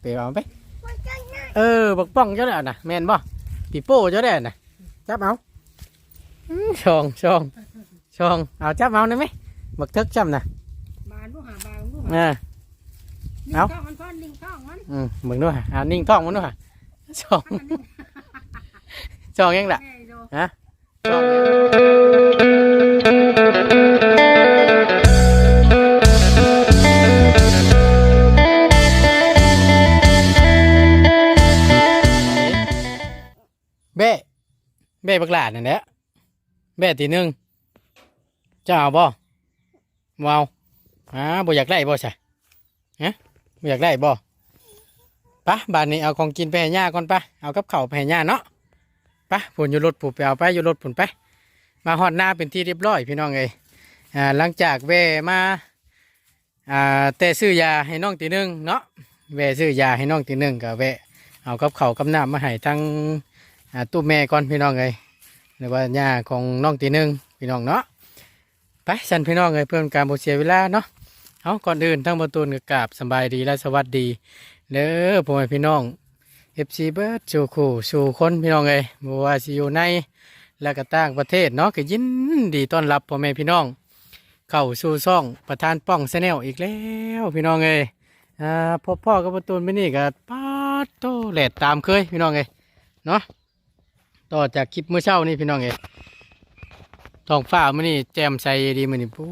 ไปเอาไป เออบักป้องเจ้าแล้วน่ะแม่นบ่ปีโป้เจ้าได้น่ะจับเอาอื้อช่องช่องช่องเอาจับเอาได้ไหมบักเทิกจับน่ะบานลูกหาบานลูกเออลิงเอาท้องมันพ่อนลิงท้องมันอืมมึงด้วยอ่านิ่งท้องมันด้วยช่องมันลิงช่องยังล่ะแม่ดูฮะช่อง เบ้บักหลาดนั่นแหละเบ้ตีหนึ่งเจ้าเอาบ่เมาอ่าบ่อยากได้บ่ใช่ฮะบ่อยากได้บ่ปะบ้านนี้เอาของกินไปให้ย่าก่อนปะเอากับเข้าไปให้ย่าเนาะปะผุนอยู่รถผุนไปเอาไปอยู่รถผุนไป มาฮอดหน้าเป็นที่เรียบร้อยพี่น้องเอ้ยอ่าหลังจากแวมาอ่าแต่ซื้อยาให้น้องตีหนึ่งเนาะแวซื้อยาให้น้องตีหนึ่งก็แวเอากับเข้ากับน้ำมาให้ทั้ง ตู้แม่ก่อนพี่น้องเลยหรือว่าย่าของน้องตีหนึ่งพี่น้องเนาะไปสันพี่น้องเลยเพื่อนการโบเสียเวลาเนาะเอาก่อนอื่นทั้งประตูนกับกราบสบายดีและสวัสดีเด้อพ่อแม่พี่น้องเอฟซีเบิร์ดสู่คู่สู่คนพี่น้องเลยบัว่าสิอยู่ในและก็ต่างประเทศเนาะก็ยินดีต้อนรับพ่อแม่พี่น้อง เข้าสู่ซ่องประธานป้องแนลอีกแล้วพี่น้องเลยอ่าพบพ่อกับประตูนไม่นี่กับป้าโตแหลดตามเคยพี่น้องเลยเนาะ ต่อจากคลิปเมื่อเช้านี่พี่น้องเอ๋ท้องฟ้ามื้อนี้แจ่มใสดีมื้อนี้ปุ้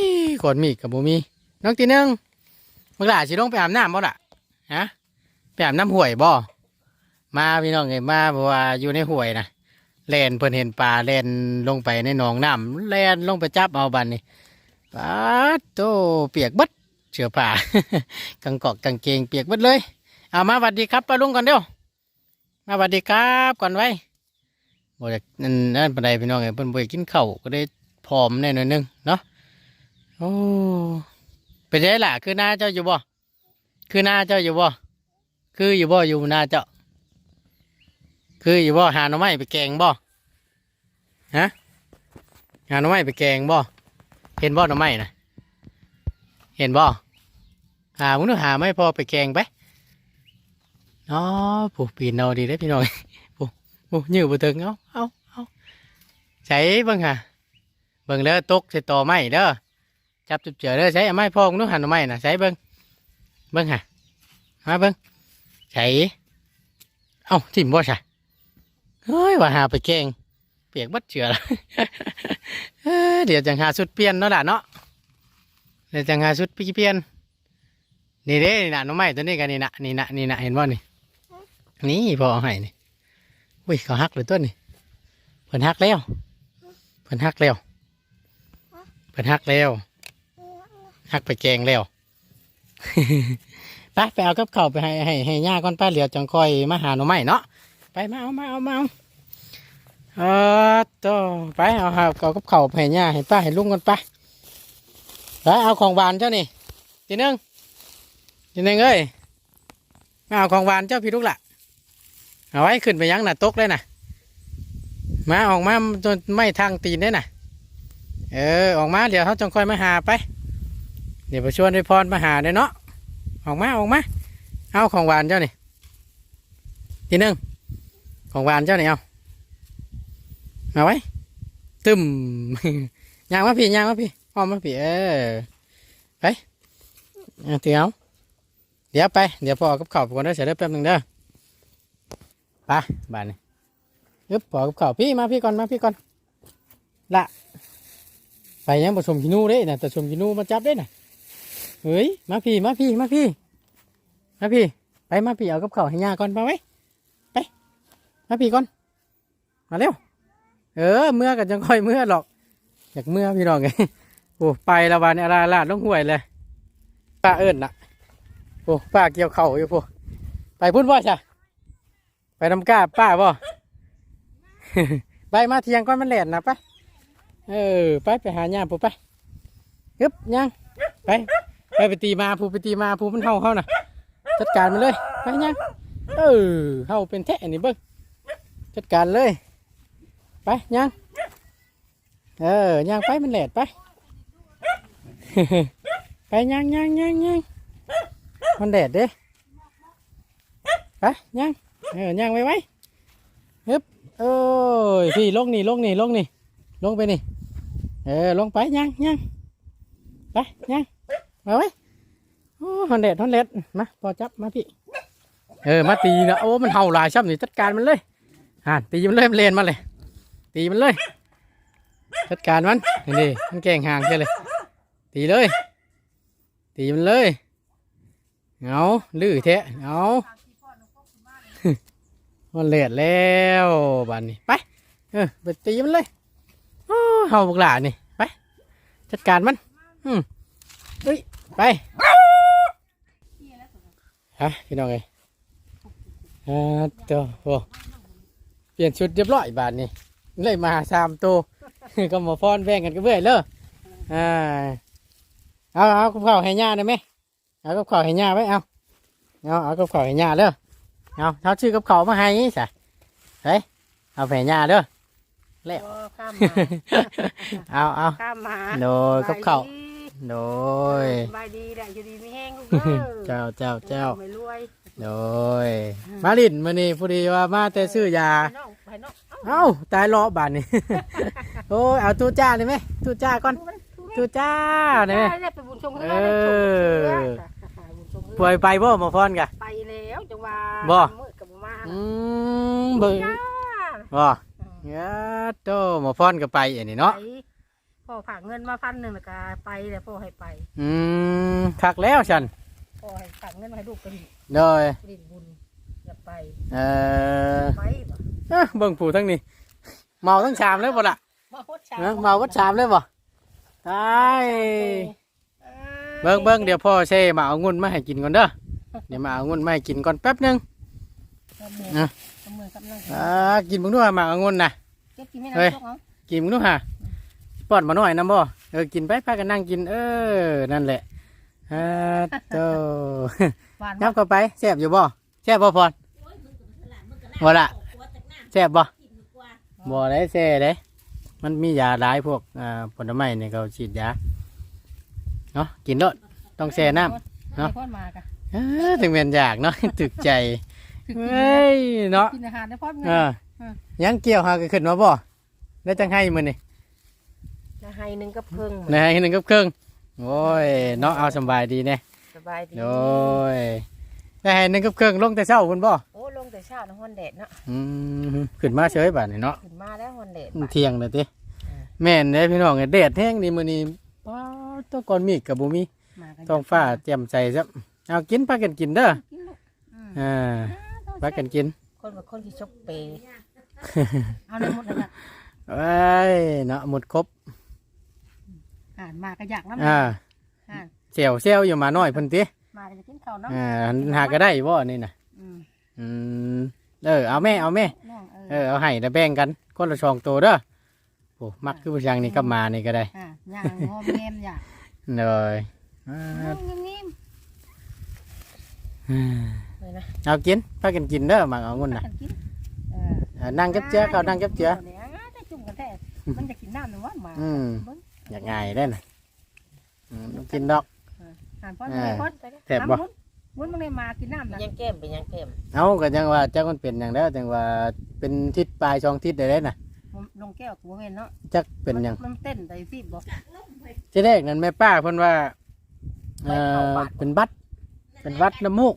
ยกอนมีกับบ่มี น้องตีนึงมึงล่ะสิลงไปอาบน้ำบ่ล่ะฮะไปอาบน้ำห้วยบ่มาพี่น้องเอ๋มาเพราะว่าอยู่ในห้วยนะแล่นเพิ่นเห็นปลาแล่นลงไปในหนองน้ำแล่นลงไปจับเอาบัดนี้ปลาโตเปียกบัดเชือป่ากางกอกกางเกงเปียกบัดเลย เอามาสวัสดีครับป้าลุงก่อนเดี๋ยวมาสวัสดีครับก่อนไว้ บ่อยากนั่นนั่นปานใดพี่น้องไอ้เพิ่นบ่อยากกินข้าวก็ได้ผอมแน่หน่อยหนึงเนาะโอ้เป็นไงล่ะคือหน้าเจ้าอยู่บ่คือหน้าเจ้าอยู่บ่คืออยู่บ่อยู่หน้าเจ้า คืออยู่บ่หาหน่อไม้ไปแกงบ่ฮะหาหน่อไม้ไปแกงบ่เห็นบ่หน่อไม้นะเห็นบ่หามึงดูหาไม่พอไปแกงไปอ๋อผู้ปีนเอาดีได้พี่น้อง โอ้ยืดบ่ถึงเอาเอาเอาใช้เบิ่งค่ะเบิ่งเด้อตกใส่ต่อไม้เด้อจับจุดเจอเด้อใช้ไม้พอกนู้หันเอาไม้น่ะใช้เบิ่งเบิ่งค่ะมาเบิ่งใช้เอ้าทิ่มบ่ใช่เฮ้ยว่าหาไปแกงเปียกบัดเจือละเอ้อเดี๋ยวจังหาชุดเปลี่ยนเนาะล่ะเนาะเดี๋ยวจังหาชุดพี่เปลี่ยนนี่เด้นี่น่ะน้องไม้ตัวนี้กันนี่น่ะนี่น่ะนี่น่ะเห็นบ่นี่นี่พอเอให้นี่ อุ้ยเขาหักเลยต้นนี่เพิ่นหักแล้วเพิ่นหักแล้วเพิ่นหักแล้วหักไปแกงแล้วไปไปเอากับเข้าไปให้ให้ให้ย่าก่อนป้าเหลียวจังคอยมาหาหน่อไม้เนาะไปมาเอามาเอามาเอาเออต่อไปเอาเอาเอากับข้าไปให้ย่าให้ป้าให้ลุงก่อนไปไปเอาของหวานเจ้านี่ทีนึงทีนึงเอ้ยมาเอาของหวานเจ้าพี่ลูกละ เอาไว้ขึ้นไปยังน่ะตกเลยน่ะ มาออกมาจนไม่ทางตีนได้น่ะ เออออกมาเดี๋ยวเขาจงค่อยมาหาไป เดี๋ยวไปชวนไปพรมาหาได้เนาะออกมาออกมาเอาของหวานเจ้านี่ทีนึงของหวานเจ้านี่เอามาไว้ตึมยางมาพี่ยางมาพี่อ้อมมาพี่เออไปเอาถือเอาเดี๋ยวไปเดี๋ยวพอกับข้าก่อนเด้อเสร็จแล้วแป๊บหนึงเด้อ ไปบ้านนี้ยึบปอกับข้าพี่มาพี่ก่อนมาพี่ก่อนละไปยังผสมกินูเด้นะแต่ชมกินูมาจับได้น่ะเฮ้ยมาพี่มาพี่มาพี่มาพี่ ไปมาพี่เอากับข้าให้ยาก่อนมาไว้ไปมาพี่ก่อนมาเร็วเออเมื่อกันจังค่อยเมื่อหรอกอยากเมื่อพี่น้องไงโอ้ไปละวันนี้อาลาดลงห่วยเลยป้าเอิญน่ะโอ้ป้าเกี่ยวเข่าอยู่พวกไปพุ่นว่าจ้ะ ไปทำกาป้าบ่ ไปมาเที่ยงก่อนมันแหลนนะไปเออ ไปไปหาย่าผู้ไปฮึบย่างไป ไปไปตีมาผู้ไปตีมาผู้มันเฮาเฮาน่ะ จัดการมันเลยไปย่างเออเฮาเป็นแท้นี่เบิ้งจัดการเลย ไปย่างเออย่างไปมันแหลดไป ไปย่างย่างย่างย่างมันแดดเด้ไปย่าง เออย่างไว้ไว้ฮึบโอ้ยพี่ลงนี่ลงนี่ลงนี่ลงไปนี่ เออลงไปย่างย่างไปย่างมาไว้โอ้ฮอนเด็ดฮอนเด็ดมาพอจับมาพี่ เออมาตีนะโอ้มันเห่าหลายช่ำนี่จัดการมันเลยอ่านตีมันเลยมันเลนมาเลย ตีมันเลยจัดการมันนี่มันแกล้งห่างแค่เลย ตีเลย ตีมันเลยเอาลื้อแทะเอา มันเลดแล้วบานนี้ไปเออไปตีมันเลยโอ้เฮาบุกหลานี่ไป จัดการมัน อืมเฮ้ยไปฮะพี่น้องเอ้ยอ่าตัวโอ้เปลี่ยนชุดเรียบร้อยบานนี้เลยมาสามตัวก็มาฟ้อนแบ่งกันก็เบื่อเลยอ่าเอาเอากับข้าวให้ย่าได้ไหมเอากับข้าวให้ย่าไว้เอาเอาเอากับข้าวให้ย่าเด้อ เอาเขาชื่อกับเขาวมาให้สะเฮ้ยเอาแผ่ย่าเด้อแล้วโอ้ข้ามมาเอาเอาข้ามมาโดยกับเขาวโดยสบายดีได้อยู่ดีไม่แห้งลูกเด้อเจ้าเจ้าเจ้าไม่รวยโดยมาลินมานี่พอดีว่ามาแต่ซื้อยา ไปน้องไปน้องเอ้าเอ้าตายล้อบานนี่ โอ้ยเอาตู้จ้าเลยไหมตู้จ้าก่อนดูมันดูมันตู้จ้าเลยไหมได้ไปบุญชงเอเรือได้ชงเรืออบุญชงเรือป่วยไปบ่หมาฟ้อนกะไปแล้วจังหวะ บ่ มืดกับมาอืมเบิ่งจ้าบ่ยาโตหมาฟ้อนก็ไปอันนี้เนาะไปพ่อฝากเงินมาพันหนึ่งแล้วก็ไปแล้วพ่อให้ไปอืมคักแล้วฉันพ่อให้ฝากเงินมาให้ลูกกันโดยดินบุญอย่าไปเออไปบ่เอ้อเบิ่งผู้ทั้งนี้เมาทั้งชามเลยบ่ล่ะมาโคตรชาเอ้อเมาก็ชามเลยบ่ตายเบิ่งเบิ่งเดี๋ยวพ่อเช่มาเอางุ่นมาให้กินก่อนเด้อ เดี๋ยวมาเอางุ่นมาให้กินก่อนแป๊บหนึงนะนะมือกำลังอ่ากินมึงด้วยมาเอางุ่นน่ะเก็บกินไม่เฮ้นานยจกเอากินมึงด้วยฮะป้อนมาหน่อยนะบ่เออกินไปพากันนั่งกิน เออนั่นแหละอ่าโตหวานยับเข้าไปแซ่บอยู่บ่แซ่บบ่พรบ่ล่ะแซ่บบ่บ่ได้แซ่ได้มันมียาหลายพวกอ่าผลไม้เนี่ยเขาฉีดยาเนาะกินโดดต้องแช่น้ำเนาะให้พ่ อมากะเอ้อถึงเป็นอยากเนาะ ถึกใจเฮ้ยเนาะกินอาหารได้พ่อเออยังเกี่ยวหากันขึ้นมาบ่ได้จังให้มื้อนี่จะให้หนึ่งกับเพิ่งในให้หนึ่งกับครึ่งโอ้ยเนาะเอาสำบายดีแน่สบายดีโอ้ยได้ให้หนึ่งกับครึ่งลงแต่เช้าพุ่นบ่โอ้ลงแต่เช้านะฮอนแดดเนาะอืมขึ้นมาเฉยบาดนี่เนาะขึ้นมาแล้วฮอนแดดเที่ยงเลยติแม่นเด้พี่น้องเอ้ยแดดแห้งนี่มื้อนี้ป้าตัวก่อนมีก็บ่มีมากันท้องฟ้าแจ่มใสซับ เอากินพากันกินเด้อกินลูกอืมอ่าพากันกิน คนแบบคนที่ชอบเปย์เอาในหมดเลยนะเอ้ยเนาะหมดครบอ่านมาก็อยากน้ำอ่าอ่านเซลเซลอยู่มาหน่อยเพิ่นติมาก็จะกินข้าวเนาะอ่าหาก็ได้บ่นี่น่ะอืมอืมเออเอาแม่เอาแม่ น้องเอเอออเอาให้แล้วแบ่งกันคนละสองตัวเด้อโอ้มักคือผู้ชางนี่ก็มานี่ก็ได้อ่าย่างงอมแงมอยากเลยอ่า นิ่มๆ เลยนะเอากินพากันกินเด้อมาเอาเงินน่ะกันกินเออเออนั่งกับเจ้าเขานั่งกับเจ้านี่ยได้จุ่มกันแท้มันจะกินน้ำหรือว่าหมาอืมอยากง่ายได้น่ะอืมต้องกินดอกอ่านพ่อไม่พ่อแซ่บบ่มุ้นมึงได้มากินน้ำนะยังแก้มเป็นยังแก้มเอาก็จังว่าเจ้ามันเป็นอย่างแล้วจังว่าเป็นทิศปลายช่องทิศได้เลยน่ะลงแก้วกูเห็นเนาะจักเป็นหยัง มันเต้นไปฟีบบอก ที่แรกนั้นแม่ป้าเพิ่นว่าเออเป็นบัด เป็นวัดน้ำมูก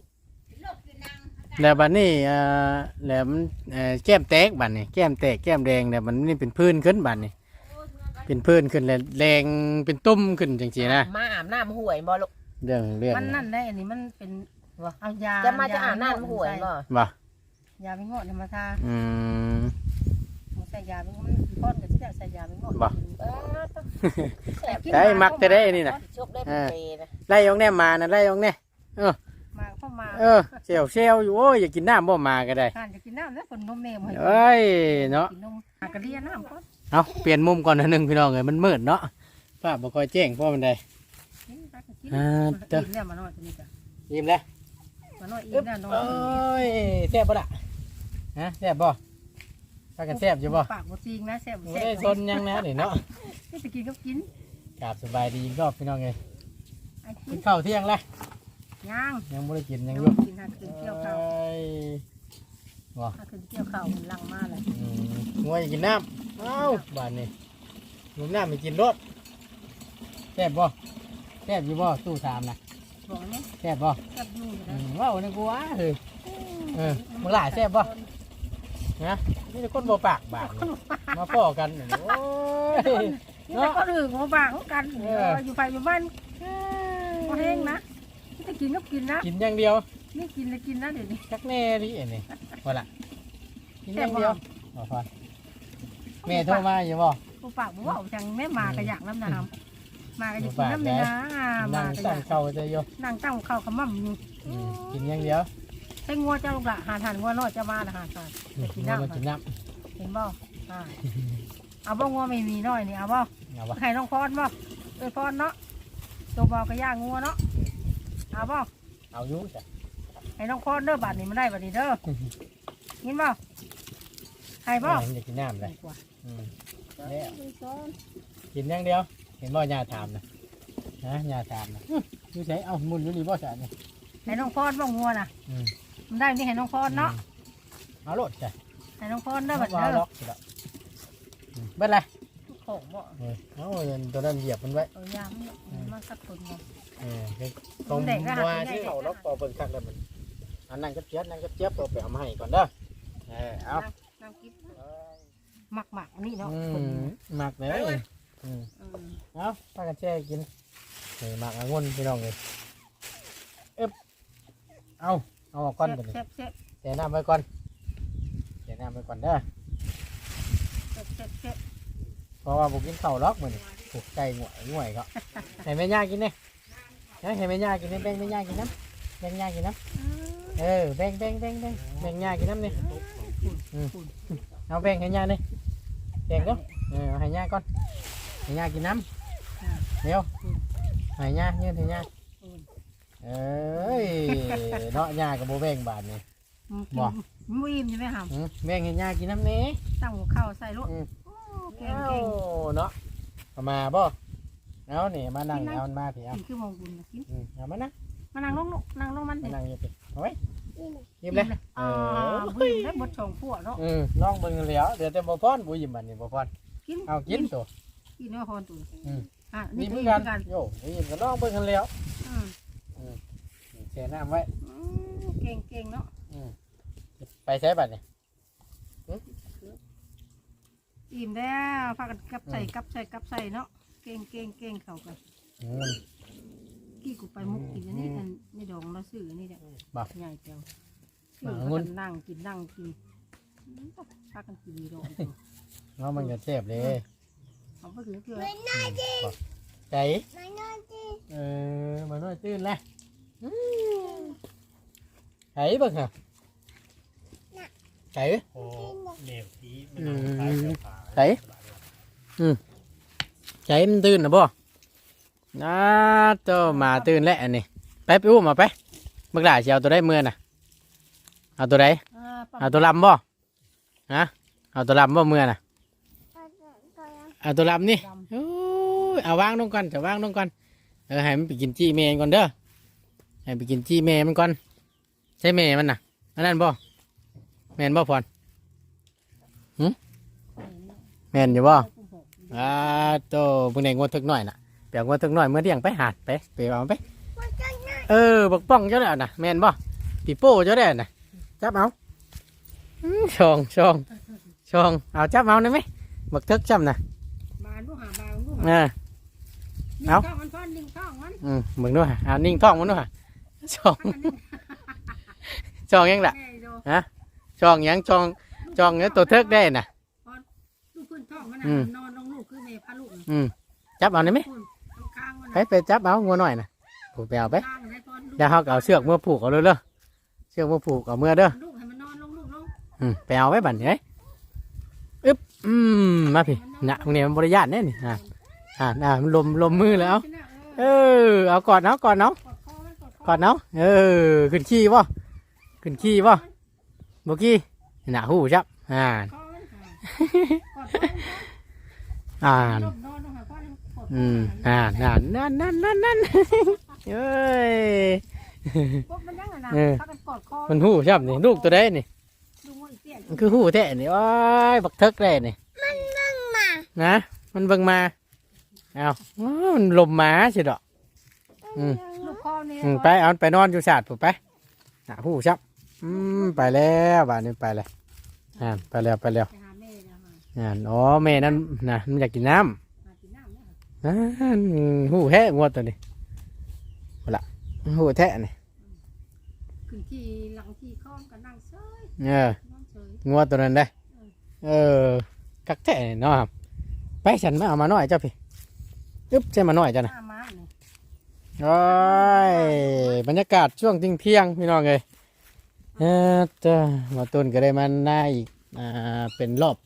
แล้วบัดนี้เอ่อแล้วมันเอ่อแก้มแตกบัดนี้แก้มแตกแก้มแดงแล้วมันนี่เป็นพื้นขึ้นบัดนี้ เป็นพื้นขึ้นแล้วแดงเป็นตุ่มขึ้นจังซี่นะมาอาบน้ำห่วยบ่ลูกเรื่องเรื่องมันนั่นได้ อันนี้มันเป็นเอายาจะมาจะอาบน้ำห่วยบ่บ่ยาไม่งอดมาทาอืมใส่ยาไม่มันพ่นกับที่ใส่ยาไม่งอดเออต้องแซ่บได้มักแต่ได้นี่น่ะชกได้เป็นเปนะไล่ออกแน่มานะไล่ออกแน่ มาเข้ามาเออเซลเซลอยู่โอ้ยอย่ากินน้ำบ่มาก็ได้ทานจะกินน้ำแล้วคนนมเมมให้เอ้ยเนาะกินนมหากระเลียน้ำก็เอาเปลี่ยนมุมก่อนนะหนึ่งพี่น้องเอ้ยมันมืดเนาะภาพบ่ค่อยแจ้งเพราะมันได้กินไปก็กินอ่าเด้อกินแล้วมาหน่อยตัวนี้จ้ะยิ้มแล้วมาหน่อยอีกแล้วน้องโอ้ยแซ่บบ่ล่ะฮะแซ่บบ่พากันแซ่บอยู่บ่ปากบ่จริงนะแซ่บบ่แซ่ได้บซนหยังนะนี่เนาะนี่ไปกินก็กินกราบสบายดีอีกรอบพี่น้องเอ้ยไอ้กิกินนข้าวเที่ยงแล้ว ย่างยังบ่ได้กินหยังอยัยู่งกินหากินเที่ยวเขาเอ้ยบ่ถ้าขึ้นเกี่ยวข้าวมันลังมาเลยอืมงัวอยากกินน้ำเอ้าบ้านนี้ลุงน้ำไปกินรถแซ่บบ่แซ่บอยู่บ่ตู้สามนะบอกเนี่ยแซ่บบ่กับยูอยู่อืนะมว้าวนี่กูว่าเฮ้ยเออมื้อหลายแซ่บบ่นะนี่แต่คนบ่ปากบาดนี่มาพ่อกันนี่โอ้ยนี่แต่คนอื่นหัวบางเขากันเอออยู่ไปอยู่บ้านเขาแห้งนะนี่ จะกินก็กินนะกินอย่างเดียว นี่กินเลยกินนะเดี๋ยวนี้จักแน่ดิอันนี้ว่าล่ะกินอย่างเดียวบ่พอแม่โทรมาอยู่บ่กูปากบอกว่าจังแม่มากระอยากน้ำน้ำมาก็อยากกินน้ำเลยนะนั่มางก็อตั้ยางกเก่าจะอยู่นั่งตั้งข้าวขมั่มอยู่อืมกินอย่างเดียวให้งัวเจ้าลูกละหาทานงัวน้อยจะมาละหาทานไปกินน้ำมากินน้เห็นบ่อ่าเอาบ่งัวไม่มีน้อยนี่เอาบ่ำเอาวะให้น้องพรบ่เอ้ยพรเนาะตัวบอกก็ย่างงัวเนาะ เอาบ่เอาอยู่จ้ะให้น้องพรเด้อบาดนี้มันได้บาดนี้เด้อยินบ่ให้บ่แม่อยากกินน้ำเลยดีกว่าอืมแล้วกินอย่างเดียว เห็นบ่ยาถามนะนะยาถามนะอื้ออยู่ไสเอ้ามุนอยู่นี่บ่ซะนี่ให้น้องพรบ่งัวน่ะอืมมันได้นี่ให้น้องพรเนาะเอาโลดจ้ะให้น้องพรเด้อบัดเอาเด้อล็อกสิดอกอืมเบิดเลย ของบ่เออเอาตัวนั้นเหยียบมันไว้เอายามมันมาสักคนบ่ เออตรงเด็กก็หาว่ากินได้ที่เขาล็อกต่อเบิ่งคักแล้วมันอันนั้นก็เจี๊ยบนั่นก็เจี๊ยบตัวไปเอามาให้ก่อนเด้อเออเอาน้ำกินหมักหมักๆอันนี้เนาะอืคนมหมักเลยอืมอืมเอาพากันแช่กินนี่หมักองุ่นพี่น้องเลยเอ๊บเอาเอาออกก่อนไปนี่เซ็บเซ็บแช่น้ำไว้ก่อนแช่น้ำไว้ก่อนเด้อเซ็บเซ็บเซ็บ เพราะว่าบุกินข้าวล็อกมันถูกใจหน่วยหน่วยก็ให้แม่ย่ากินเนี่ยนะให้แม่ย่ากินเนี่ยแบ่งแม่ย่ากินน้ำแบ่งย่ากินน้ำเออแบ่งแบ่งแบ่งแบ่งแบ่งย่ากินน้ำเนี่ยอืมเอาแบ่งให้ย่าเนี่ยแบ่งก็เออเอาให้ย่าก่อนให้ย่ากินน้ำเดี๋ยวให้ย่าเงี้ยให้ย่าเอ้ยเนาะย่ากับโบแบ่งบาทนี่ บ่ มุ้ยมใช่ไหมครับอืมแบ่งให้ย่ากินน้ำเนี่ยตั้งหัวเข้าใส่รถอืม โอ้เก่งเอ้าเก่งเนาะเอามาบ่เอานี่มานั่งเอามันมาพี่เอากินคือมองบุญนะกินอืมเอามานะมานั่งลงลูกนั่งลงมันมาดินั่งอยู่พี่เอาไว้หยิบเลยเออ่าอบุญได้บดชงพวกเนาะอืมลองเบิ่งแล้วเดี๋ยวแต่บ่พรบ่ยิ้มบัดนี้บ่พรกินเอากินตัวกินเนื้อพรตัวอืมอะนี่นี่เหมืคืออนกักันนโย่บ่ยิ้มก็ลองเบิ่งกันแล้วอืมแช่น้ำไว้อืมเก่งเก่งเนาะอืมไปใช้บัดนี่ อิ่มแล้วพากันกับใส่กับใส่กับใส่เนาะเก่งเก่งเก่งเข้ากันอืมกี่กูไปมุกกินอันนี้อันนี่ดองเราซื้ออันนี้เนี่ยบ่ใหญ่เจ้าบ่ซื้อองุ่น นั่งกินนั่งกินอืมพากันกินดีดองเนาะมันก็แซ่บเลยเอาไปถือเกลือใจเออมาน้อยตื่นแล้วอืมไห้เบิ่งฮะ ไห้โอ้เด็บสีอืมันมเอาขายเสื้อผ้าไห้ใจมันตื่นนะบ่น่าโตมาตื่นแล้วอันนี้ไปไปอุ้มมาไปบักหลาสิเอาตัวได้เมื่อน่ะเอาตัวใดอ่าปะเอาตัวลำบ่ฮะเอาตัวลำบ่เมื่อน่ะเอาตัวลำนี่ดำโอ้ยเอาวางลงก่อนจะวางลงก่อนเออให้มันไปกินจี้เมนก่อนเด้อให้ไปกินจี้เมมันก่อนใช่เมมันน่ะอันนั้นบ่แมนบ่พรแมนอยู่บ่อ่าโตพวกนี้งวดทึกหน่อยน่ะเปียกงวดทึกหน่อยเมื่อเที่ยงไปหาดไปไปเอาไปเออบักป้องเจ้าได้น่ะแม่นบ่ปีโป้เจ้าได้น่ะจับเอาอื้อช่องช่องช่องเอาจับเอาได้ไหมบักทึกจำน่ะบานลูกหาบานลูกเอหาอเอานิ่งท้องมันพอนนิ่งท้องมันอืมมึงด้วยอ่านิ่งท้องมึงด้วยช่องช่องยังล่ะแม่ดู ช่องยังช่องช่องเนี้ยตัวทึกได้น่ะ ลูกพื้นท้องมันอืน่ะมนอนลงลูกคือแม่พาลูกน่ะอืมจับเอาได้ไหมคุณข้างๆมันไปไปจับเอางัวหน่อยน่ะผูกไปเอาไปข้างให้พอนลูกเดี๋ยวเขาก็เอาเชือกมือผูกเอาเลยเด้อเชือกมือผูกเอาเมื่อเด้อลูกให้มันนอนลงลูกลงอืมไปเอาไว้บัดนี้เอ้ยอึ๊บอืมมาพี่นะพวกนี้มันบริยานแน่นี่อ่าอ่าอ่ามันลมลมมือแล้วเออเอากอดเนาะกอดเนาะกดคอมันกดคกอดเนาะเออขึ้นขี้บ่ขึ้นขี้บ่เมื่อกี้หน้าหูจับอ่าอมันค่ะกดคอมันอ่าลงนอนลงหาพ่อมันกดคอืมออ่านั่นนั่นนั่นนั่นนั่นเอ้ยพวกมันยังไงนะเออพากันกอดคอมันหูจับนี่ลูกตัวใดนี่ดูมันอีกขี้ยนมันคือหูแท้นี่โอ้ยบักเทิกเลยนี่มันเบิ่งมานะมันเบิ่งมาเอาอ้าวมันลมหมาสิดอกอืมลูกคอนี่อืมไปเอาไปนอนอยู่ศาสตร์ผมไปหาหูชับ อืมไปแล้วบ้านนี้ไปเลยอ่าไปแล้วไปแล้วไปหาแม่นะมาอ่าอ๋อแม่นั่นนะมันอยากกินน้หากินน้ำเนี่ยำอ่าหูแท้งวดตัวนี้เอาละหูแท้นี่ขึ้นที่หลังที่ค้อมก็นั่งเฉยเออนั่งเฉยงวดตัวนั้นได้เออกักแท้นี่เนาะครับไปฉันมาเอามาหน่อยเจ้าพี่อึ๊บใช่มาหน่อยจ้ะนะ หน้าม้าเนี่ยโอ้ยบรรยากาศช่วงเที่ยงๆพี่น้องเลย เออเจ้ามาตุนก็ได้มาหน้าอีกอ่าเป็นรอบ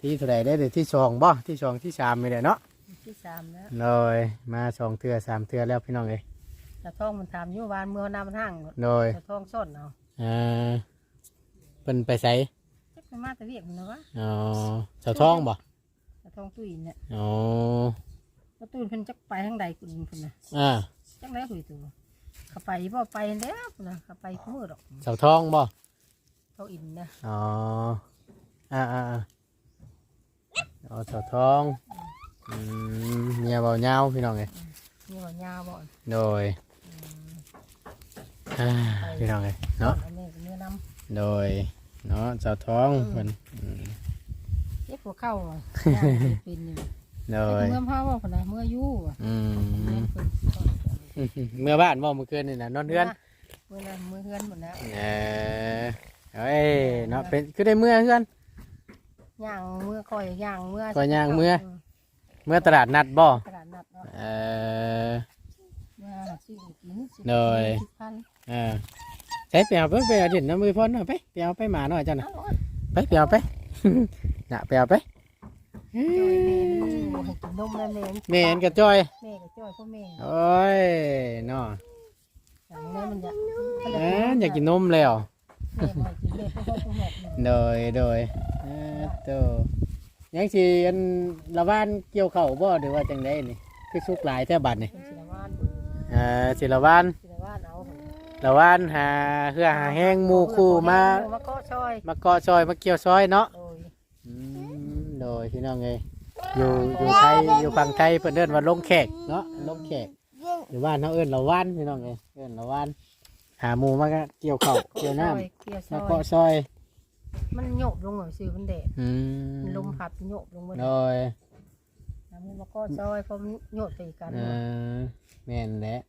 ที่เท่าไหรได้เดี๋ยวที่สองบ่ที่สองที่สามไม่ได้เนาะที่สามแล้วเลยมาสองเทือสามเทือแล้วพี่น้องเลยแต่ท้องมันถามอยู่บ้านเมื่อน้ำมันห่างโดยแต่ท้องส้นเอาอ่าเป็นไปใส่จักไปมาแต่เวียกมันนะวะอ๋อเสาท้องบ่แต่ท้องตุ้ยเนี่ยอ๋อแล้วตุ้ยเพิ่นจักไปทางใดคุณเพิ่นน่ะอ่าจักแล้วคุยตัว เขาไปบ่ไปแล้วพุ่นน่ะเขาไปคู่มือดอกเสาท้องบ่เขาอินนะอ๋ออ่าอ่าอ่าอ๋อเสาท้องอืมเมียเบาเงาวพี่น้องเลยนี่ว่ายาวบ่โดยอ่าพี่น้องเลยเนาะอันนี้ก็เนื้อน้โดยเนาะเสาท้องเพิ่นอืมำเจ็บหัวเข่าอะย่างเป็นเป็นอยู่โดแต่ยเมื่อพาว่าพุ่นน่ะเมื่ออยู่อะอืเมื่อมเพิ่น เมื่อบ้านบ่เมื่อคืนนี่นะนอนเรือนเมื่อนั้นเมื่อเฮือนหมดแล้วเออเอ้ยเนาะเป็นคือได้เมื่อเฮือนย่างเมื่อคอยย่างเมื่อข้อยย่างเมื่อ เมื่อตลาดนัดบ่ตลาดนัดเนาะเออเมื่อซื้อกินสิบเลยสิบพันเออใช้ไปเอาไปไปเอาดินน้ำมือพ่นเอาไปไปเอาไปหมาหน่อยจ้ะนะเอาไปไปเอาไปน่ะไปเอาไปจอยแม่นี่ให้กินนมแล้วแม่แม่เห็นกระจ้อยแม่ก็จ อยพ่อแม่โอ้ยเนาะอย่างนี้มันจะเอ้ยอยากกินนมแล้วแม่บ่ให้กินแม่พ่อพ่อพ่อแม่โดยโดยเออโตยังสิอันละบ้านเกี่ยวเข่าวบ่หรือว่าจังไดนี่คือสุกหลายแท้บัดนี่เป็นศิลวานเอ่อสิละบ้านศิลวานเอาละบ้านหาเพื่อหาแห้งหมู่คู่มามาก็ชอยมาเกาะซอยมาเกี่ยวซอยเนาะโดยอืมโดยพี่น้องเอ้ย อยู่อยู่ไทยอยู่ฝั่งไทยเพิ่นเอิ้นว่าลงแขกเนาะลงแขกอยู่บ้านเฮาเอิ้นละว่านพี่น้องเอ้ยเอิ้นละว่านหาหมู่มาก็เกี่ยวข้าวเกี่ยวน้ำซอยเกี่ยวซมาอยเกาะซอยมันโยบลงเหรอซื้อมันแดดอืมันลมมพัดโยบลงมาโดยน้ำมันมาก็ซอยเพราะมันโยบไปกันเออแม่นแหละ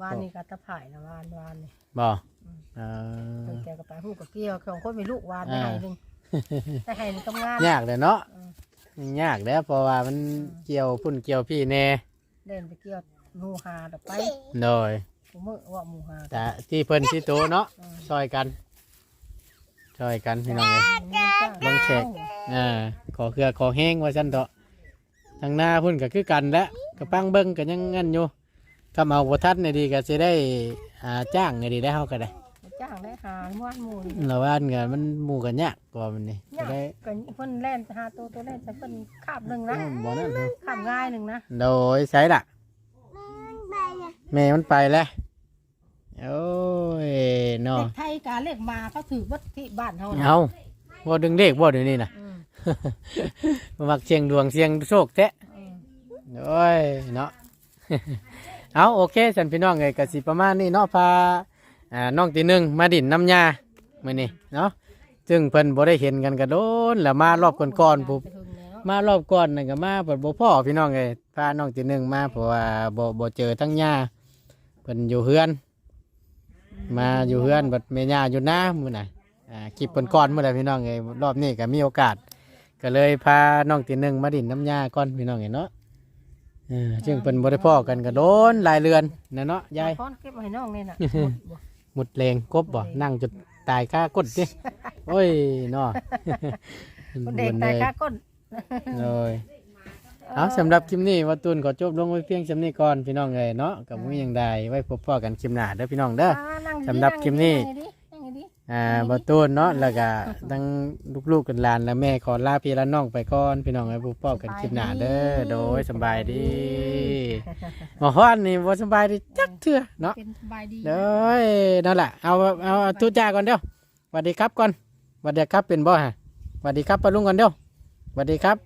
วานนี่ก็ตะไผ่นะวานวานนี่บ่เออ เพิ่นแกก็ไปหูกับเกี่ยวของคนมีลูกวานได้ให้หนึงได้ให้หนึงทำงาน ยากเลยเนาะอืม ยากแล้วเพราะว่ามันเกี่ยวพุ่นเกี่ยวพี่แน่เล่นไปเกี่ยวหมูหาดอกไปโดยผมมือว่าหมูหาดแต่ที่เพิ่นที่โตเนาะอืมซอยกันซอยกันพี่น้องเอ้ยลงแขกอ่าขอเครือขอแห้งว่าซั่นเถอะทางหน้าพุ่นก็คือกันแหละกระปังเบิ้งก็ยังงั้นอยู่ถ้าเอาบ่ทันนี่ดีก็สิได้อ่าจ้างนี่ดีได้เฮาก็ได้ จ้างได้หาม้วนหมูนี่เราว่าก็มันหมู่กันยากกว่ามันนี่ก็ยากได้ก็เพิ่นแล่นหาตัวตัวแล่นจะเพิ่นคาบหนึ่งนะอืมบ่นั่นเนาะคาบง่ายหนึ่งนะโดยใช้ล่ะไปเลยแม่มันไปแล้วโอ้ยเนาะเด็กไทยการเลขมาเขาถือวัดที่บ้านเขานะเอาบ่ดึงเลขบ่เดี๋ยวนี้น่ะ อืมมักเสียงดวงเสียงโชคแท้ อืม โอ้ยเนาะ เอาโอเคสันพี่น้องเอ้ยก็สิประมาณนี้เนาะพา อ่าน้องตีหนึ่งมาดินน้ำยามื้อนี้เนาะซึ่งเพิ่นบ่ได้เห็นกันกระโดนแล้วมารอบก่อนๆปุ๊บไปถึงแล้วมารอบก่อนนั่นก็มาเปิดบ่พ่อพี่น้องเอ้ยพาน้องตีหนึ่งมาเพราะว่าบ่บ่เจอทั้งยาเพิ่นอยู่เฮือน มาอยู่เฮือนบัดแม่ย่าอยู่หน้ามื้อน่ะอ่าคลิปก่อนๆมื้อใดพี่น้องเอ้ยรอบนี้ก็มีโอกาส ก็เลยพาน้องตีหนึ่งมาดินน้ำยาก่อนพี่น้องเอ้ยเนาะเออซึ่งเพิ่นบ่ได้พ่อกันก็โดนหลายเรือนนะเนาะยายพอนเก็บไว้ให้น้องนี่น่ะ หมดบ่หมุดเลงกบบ่นั่งจนตายค่ากดดิโอ้ยเนาะคนเด็กตายค่าก้นเลยเอาสำหรับคลิปนี้ว่าตูนขอจบลงไว้เพียงสำนี้ก่อนพี่น้องเอ้ยเนาะกับมื้อยังใดไว้พบพ่อกันคลิปหน้าเด้อพี่น้องเด้ออ่านั่งดีๆสำหรับคลิปนี้งดีๆนั่งดี อ่าบ่ตูนเนาะแล้วก็ทั้งลูกๆกันหลานและแม่ขอลาพี่และน้องไปก่อนพี่น้องไว้พบพ่อกันคลิปหน้าเด้อโดยสำบายดีหมอฮ้อนนี่บ่สำบายดีจักเทื่อเนาะเป็นสบายดีเด้อนั่นแหละเอาเอาเอาทุจ้าก่อนเด้อสวัสดีครับก่อนสหวัดดีครับเป็นบ่ฮะหวัดดีครับปะลุงกันเด้อหวัดดีครับ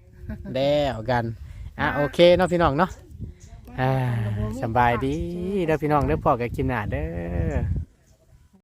แล้วกันอะโอเคเนาะพี่น้องเนาะอ่าสำบายดีเด้อพี่น้องเด้อพ่อกับกินหนาเด้อ